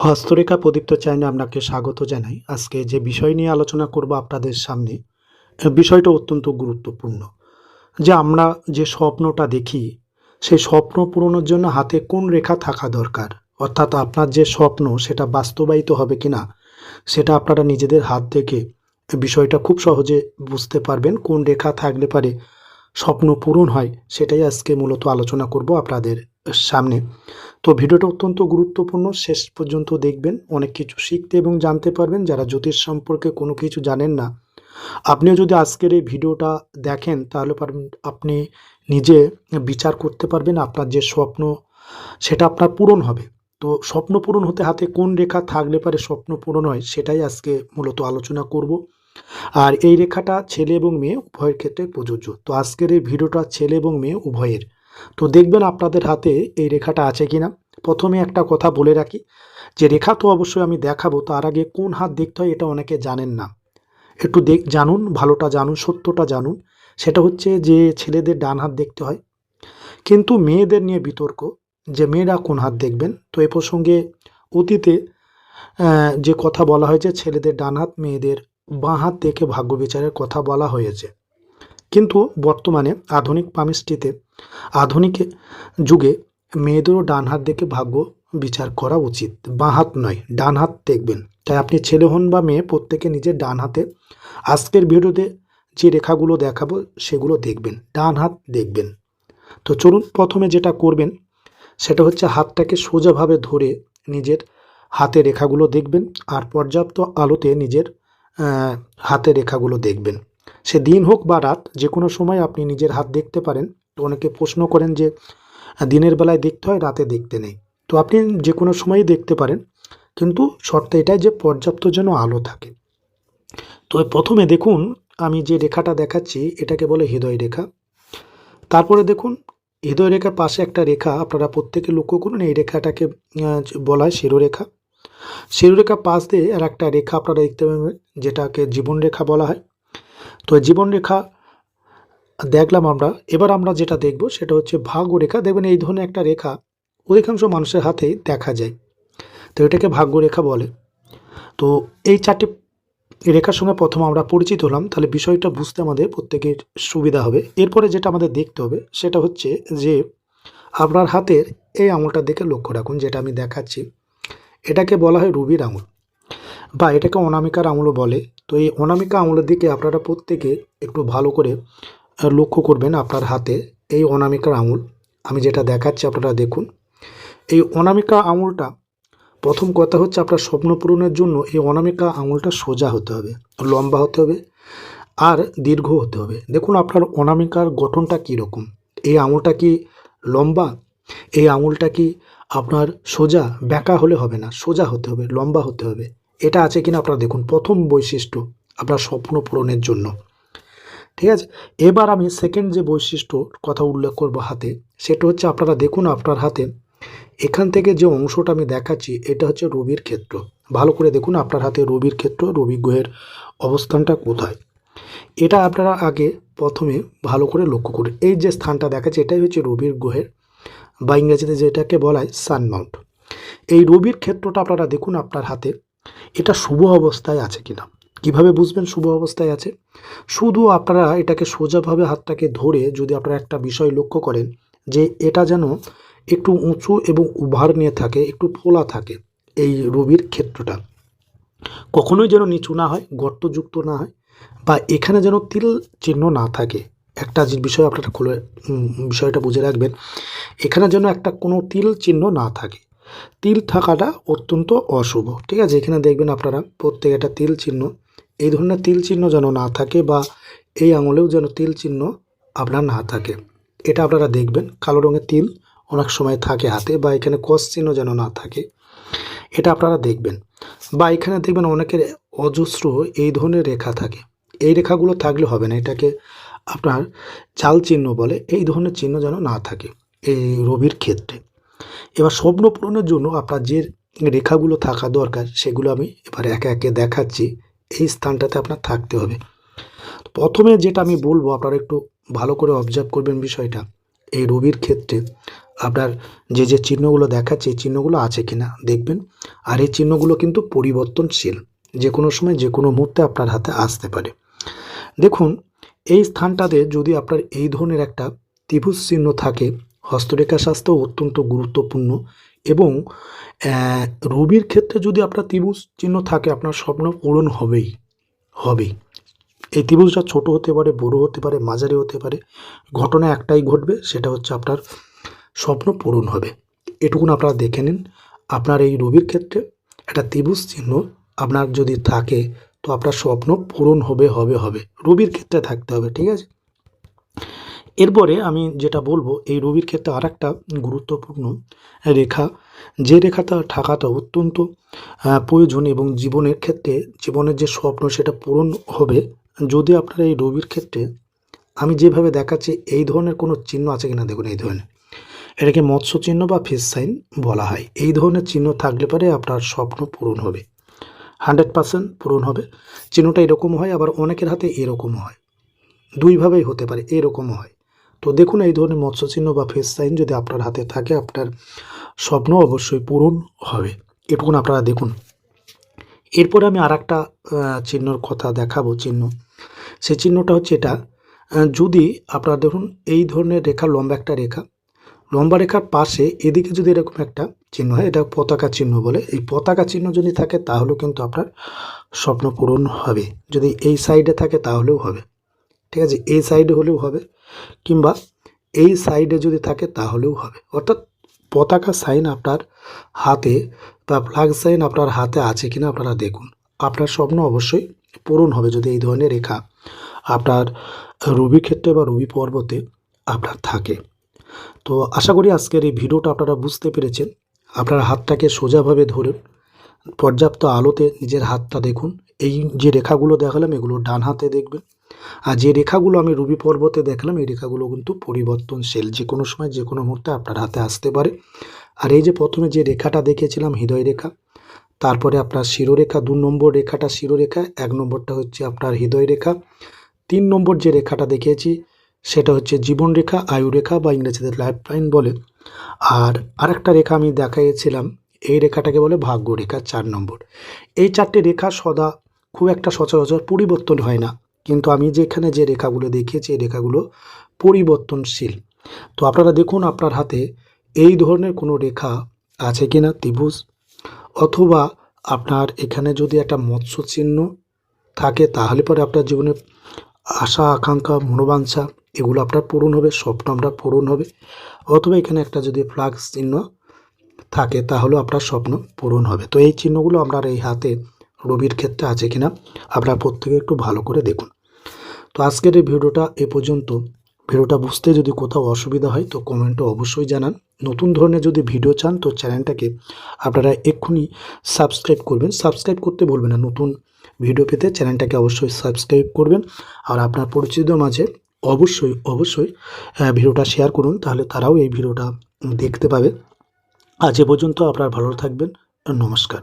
হস্তরেখা প্রদীপ্ত চ্যানেলে আপনাকে স্বাগত জানাই। আজকে যে বিষয় নিয়ে আলোচনা করব আপনাদের সামনে বিষয়টা অত্যন্ত গুরুত্বপূর্ণ। যে আমরা যে স্বপ্নটা দেখি সেই স্বপ্ন পূরণের জন্য হাতে কোন রেখা থাকা দরকার? অর্থাৎ আপনার যে স্বপ্ন, সেটা বাস্তবায়িত হবে কিনা, সেটা আপনারা নিজেদের হাত থেকে বিষয়টা খুব সহজে বুঝতে পারবেন, কোন রেখা থাকলে পারে স্বপ্ন পূরণ হয়, সেটাই আজকে মূলত আলোচনা করব আপনাদের সামনে। তো ভিডিওটা অত্যন্ত গুরুত্বপূর্ণ। শেষ পর্যন্ত দেখবেন, অনেক কিছু শিখতে এবং জানতে পারবেন। যারা জ্যোতিষ সম্পর্কে কোনো কিছু জানেন না, আপনিও যদি আজকের এই ভিডিওটা দেখেন, তাহলে আপনি নিজে বিচার করতে পারবেন আপনার যে স্বপ্ন, সেটা আপনার পূরণ হবে। তো স্বপ্ন পূরণ হতে হাতে কোন রেখা থাকলে পারে স্বপ্ন পূরণ হয়, সেটাই আজকে মূলত আলোচনা করব। আর এই রেখাটা ছেলে এবং মেয়ে, উভয়ের ক্ষেত্রে প্রযোজ্য। তো আজকের এই ভিডিওটা ছেলে এবং মেয়ে, উভয়ের। তো দেখবেন আপনাদের হাতে এই রেখাটা আছে কি না প্রথমে একটা কথা বলে রাখি, যে রেখা তো অবশ্যই আমি দেখাবো, তার আগে কোন হাত দেখতে হয় এটা অনেকে জানেন না। একটু দেখ, জানুন, ভালোটা জানুন, সত্যটা জানুন। সেটা হচ্ছে যে ছেলেদের ডান হাত দেখতে হয়। কিন্তু মেয়েদের নিয়ে বিতর্ক, যে মেয়েরা কোন হাত দেখবেন? তো এ প্রসঙ্গে অতীতে যে কথা বলা হয়েছে, ছেলেদের ডান হাত, মেয়েদের বাঁ হাত দেখে ভাগ্য বিচারের কথা বলা হয়েছে। কিন্তু বর্তমানে আধুনিক পামিষ্টিতে, আধুনিক যুগে মেয়েদেরও ডান হাত দেখে ভাগ্য বিচার করা উচিত। বাঁ হাত নয়, ডান হাত দেখবেন। তাই আপনি ছেলে হন বা মেয়ে, প্রত্যেকে নিজের ডান হাতে আজকের ভিডিওতে যে রেখাগুলো দেখাবো, সেগুলো দেখবেন। ডান হাত দেখবেন। তো চলুন প্রথমে যেটা করবেন, সেটা হচ্ছে হাতটাকে সোজাভাবে ধরে নিজের হাতে রেখাগুলো দেখবেন আর পর্যাপ্ত আলোতে নিজের হাতে রেখাগুলো দেখবেন। সে দিন হোক বা রাত, যে কোনো সময় আপনি নিজের হাত দেখতে পারেন। তো অনেকে প্রশ্ন করেন যে, দিনের বেলায় দেখতে হয়, রাতে দেখতে নেই। তো আপনি যে কোনো সময়ই দেখতে পারেন, কিন্তু শর্ত এটাই যে পর্যাপ্ত যেন আলো থাকে। তো প্রথমে দেখুন, আমি যে রেখাটা দেখাচ্ছি, এটাকে বলে হৃদয় রেখা। তারপরে দেখুন, হৃদয় রেখার পাশে একটা রেখা, আপনারা প্রত্যেকে লক্ষ্য করুন, এই রেখাটাকে বলা হয় শিরোরেখা। শিরোরেখা পাশ দিয়ে আর একটা রেখা আপনারা দেখতে পাবেন, যেটাকে জীবন রেখা বলা হয়। তো জীবন রেখা দেখলাম আমরা। এবার আমরা যেটা দেখব সেটা হচ্ছে ভাগ্য রেখা দেখবেন এই ধরনের একটা রেখা অধিকাংশ মানুষের হাতেই দেখা যায়। তো এটাকে ভাগ্য রেখা বলে। তো এই চারটি রেখার সঙ্গে প্রথম আমরা পরিচিত হলাম। তাহলে বিষয়টা বুঝতে আমাদের প্রত্যেকের সুবিধা হবে। এরপরে যেটা আমাদের দেখতে হবে সেটা হচ্ছে যে আপনার হাতের এই আঙুলটার দিকে লক্ষ্য রাখুন, যেটা আমি দেখাচ্ছি। এটাকে বলা হয় রুবির আঙুল। বা এটাকে অনামিকার আঙুলও বলে। তো এই অনামিকা আঙুলের দিকে আপনারা প্রত্যেকে একটু ভালো করে লক্ষ্য করবেন আপনার হাতে এই অনামিকার আঙুল আমি যেটা দেখাচ্ছি আপনারা দেখুন। এই অনামিকা আঙুলটা প্রথম কথা হচ্ছে আপনার স্বপ্ন পূরণের জন্য এই অনামিকা আঙুলটা সোজা হতে হবে, লম্বা হতে হবে আর দীর্ঘ হতে হবে। দেখুন আপনার অনামিকার গঠনটা কীরকম এই আঙুলটা কি লম্বা? এই আঙুলটা কি আপনার সোজা, ব্যাকা হলে হবে না, সোজা হতে হবে, লম্বা হতে হবে। এটা আছে কিনা আপনারা দেখুন, প্রথম বৈশিষ্ট্য আপনার স্বপ্ন পূরণের জন্য। ঠিক আছে? এবার আমি সেকেন্ড যে বৈশিষ্ট্যর কথা উল্লেখ করব হাতে, সেটা হচ্ছে আপনারা দেখুন আপনার হাতে, এখান থেকে যে অংশটা আমি দেখাচ্ছি, এটা হচ্ছে রবির ক্ষেত্র। ভালো করে দেখুন আপনার হাতে রবির ক্ষেত্র, রবি গ্রহের অবস্থানটা কোথায়। এটা আপনারা আগে প্রথমে ভালো করে লক্ষ্য করুন। এই যে স্থানটা দেখাচ্ছে, এটাই হচ্ছে রবির গ্রহের বা ইংরেজিতে যেটাকে বলা হয় সানমাউন্ট এই রবির ক্ষেত্রটা আপনারা দেখুন আপনার হাতে এটা শুভ অবস্থায় আছে কিনা? কীভাবে বুঝবেন শুভ অবস্থায় আছে? শুধু আপনারা এটাকে সোজাভাবে হাতটাকে ধরে যদি আপনারা একটা বিষয় লক্ষ্য করেন যে এটা যেন একটু উঁচু এবং উভার নিয়ে থাকে, একটু ফোলা থাকে এই রবির ক্ষেত্রটা। কখনোই যেন নিচু না হয়, গর্তযুক্ত না হয় বা এখানে যেন তিল চিহ্ন না থাকে। একটা বিষয় আপনারা খুলে বিষয়টা বুঝে রাখবেন। এখানে যেন একটা কোনো তিল চিহ্ন না থাকে। তিল থাকাটা অত্যন্ত অশুভ। ঠিক আছে, এখানে দেখবেন আপনারা প্রত্যেক একটা তিল চিহ্ন। এই ধরনের তিল চিহ্ন যেন না থাকে বা এই আঙুলেও যেন তিল চিহ্ন আপনার না থাকে। এটা আপনারা দেখবেন, কালো রঙের তিল অনেক সময় থাকে হাতে বা এখানে কস চিহ্ন যেন না থাকে। এটা আপনারা দেখবেন। বা এখানে দেখবেন অনেকের অজস্র এই ধরনের রেখা থাকে। এই রেখাগুলো থাকলে হবে না, এটাকে আপনার চাল চিহ্ন বলে। এই ধরনের চিহ্ন যেন না থাকে এই রবির ক্ষেত্রে। এবার স্বপ্ন পূরণের জন্য আপনার যে রেখাগুলো থাকা দরকার, সেগুলো আমি এবার একে একে দেখাচ্ছি। এই স্থানটাতে আপনার থাকতে হবে। প্রথমে যেটা আমি বলব, আপনারা একটু ভালো করে অবজার্ভ করবেন বিষয়টা। এই রবির ক্ষেত্রে আপনার যে যে চিহ্নগুলো দেখাচ্ছে, এই চিহ্নগুলো আছে কি না দেখবেন। আর এই চিহ্নগুলো কিন্তু পরিবর্তনশীল। যে কোনো সময় যে কোনো মুহূর্তে আপনার হাতে আসতে পারে। দেখুন, এই স্থানটাতে যদি আপনার এই ধরনের একটা ত্রিভুজ চিহ্ন থাকে হস্তরেখা শাস্ত্র অত্যন্ত গুরুত্বপূর্ণ এবং রবির ক্ষেত্রে যদি আপনার ত্রিভুজ চিহ্ন থাকে, আপনার স্বপ্ন পূরণ হবেই হবেই। এই ত্রিভুজটা ছোট হতে পারে, বড় হতে পারে, মাঝারি হতে পারে। ঘটনা একটাই ঘটবে, সেটা হচ্ছে আপনার স্বপ্ন পূরণ হবে। এটুকুন আপনারা দেখে নিন। আপনার এই রবির ক্ষেত্রে একটা ত্রিভুজ চিহ্ন আপনার যদি থাকে, তো আপনার স্বপ্ন পূরণ হবে হবে হবে। রবির ক্ষেত্রে থাকতে হবে, ঠিক আছে? এরপরে আমি যেটা বলব, এই রবির ক্ষেত্রে আর একটা গুরুত্বপূর্ণ রেখা। যে রেখাটা থাকাটা অত্যন্ত প্রয়োজন এবং জীবনের ক্ষেত্রে জীবনের যে স্বপ্ন সেটা পূরণ হবে। যদি আপনার এই রবির ক্ষেত্রে, আমি যেভাবে দেখাচ্ছি, এই ধরনের কোনো চিহ্ন আছে কিনা দেখুন, এই ধরনের। এটাকে মৎস্য চিহ্ন বা ফেস সাইন বলা হয়। এই ধরনের চিহ্ন থাকলে পরে আপনার স্বপ্ন পূরণ হবে। হান্ড্রেড পার্সেন্ট পূরণ হবে। চিহ্নটা এরকম হয়, আবার অনেকের হাতে এরকম হয়। দুইভাবেই হতে পারে, এরকমও হয়। তো দেখুন, এই ধরনের মৎস্য চিহ্ন বা ফেস সাইন যদি আপনার হাতে থাকে, আপনার স্বপ্ন অবশ্যই পূরণ হবে। এটুকুন আপনারা দেখুন। এরপরে আমি আর একটা চিহ্নর কথা দেখাবো চিহ্ন। সে চিহ্নটা হচ্ছে এটা যদি আপনারা দেখুন, এই ধরনের রেখা লম্বা একটা রেখা, লম্বা রেখার পাশে এদিকে যদি এরকম একটা চিহ্ন হয়, এটা পতাকা চিহ্ন বলে, এই পতাকা চিহ্ন যদি থাকে, তাহলেও কিন্তু আপনার স্বপ্ন পূরণ হবে। যদি এই সাইডে থাকে, তাহলেও হবে। ঠিক আছে? এই সাইডে হলেও হবে। কিংবা এই সাইডে যদি থাকে তাহলেও হবে। অর্থাৎ পতাকা সাইন আপনার হাতে বা ফ্ল্যাগ সাইন আপনার হাতে আছে কিনা আপনারা দেখুন। আপনার স্বপ্ন অবশ্যই পূরণ হবে যদি এই ধরনের রেখা আপনার রবি ক্ষেত্রে বা রবি পর্বতে আপনার থাকে। তো আশা করি আজকের এই ভিডিওটা আপনারা বুঝতে পেরেছেন। আপনার হাতটাকে সোজাভাবে ধরুন, পর্যাপ্ত আলোতে নিজের হাতটা দেখুন। এই যে রেখাগুলো দেখালাম, এগুলো ডান হাতে দেখবেন। আর যে রেখাগুলো আমি রবি পর্বতে দেখলাম, এই রেখাগুলো কিন্তু পরিবর্তনশীল। যে কোনো সময় যে কোনো মুহূর্তে আপনার হাতে আসতে পারে। আর এই যে প্রথমে যে রেখাটা দেখেছিলাম হৃদয় রেখা, তারপরে আপনার শিরোরেখা, দু নম্বর রেখাটা শিরোরেখা, এক নম্বরটা হচ্ছে আপনার হৃদয় রেখা, তিন নম্বর যে রেখাটা দেখিয়েছি, সেটা হচ্ছে জীবন রেখা, আয়ু রেখা বা ইংরেজিতে লাইফ লাইন বলে। আর আরেকটা রেখা আমি দেখাইছিলাম এই রেখাটাকে বলে ভাগ্য রেখা, চার নম্বর। এই চারটে রেখা সদা খুব একটা সচরাচর পরিবর্তন হয় না। কিন্তু আমি যেখানে যে রেখাগুলো দেখিয়েছি, এই রেখাগুলো পরিবর্তনশীল। তো আপনারা দেখুন আপনার হাতে এই ধরনের কোনো রেখা আছে কি না ত্রিভুজ, অথবা আপনার এখানে যদি একটা মৎস্য চিহ্ন থাকে, তাহলে পরে আপনার জীবনে আশা, আকাঙ্ক্ষা, মনোবাঞ্ছা, এগুলো আপনার পূরণ হবে, স্বপ্ন আপনার পূরণ হবে। অথবা এখানে একটা যদি ফ্লাক্স চিহ্ন থাকে, তাহলেও আপনার স্বপ্ন পূরণ হবে। তো এই চিহ্নগুলো আপনার এই হাতে রবির ক্ষেত্রে আছে কিনা, আপনার প্রত্যেকে একটু ভালো করে দেখুন। তো আজকের এই ভিডিওটা এ পর্যন্ত। ভিডিওটা বুঝতে যদি কোথাও অসুবিধা হয় তো কমেন্টে অবশ্যই জানান। নতুন ধরনের যদি ভিডিও চান তো চ্যানেলটাকে আপনারা এক্ষুনি সাবস্ক্রাইব করবেন। সাবস্ক্রাইব করতে বলবেন না। নতুন ভিডিও পেতে চ্যানেলটাকে অবশ্যই সাবস্ক্রাইব করবেন। আর আপনার পরিচিত মাঝে অবশ্যই অবশ্যই ভিডিওটা শেয়ার করুন। তাহলে তারাও এই ভিডিওটা দেখতে পাবে। আজ এ পর্যন্ত আপনার ভালো থাকবেন। নমস্কার।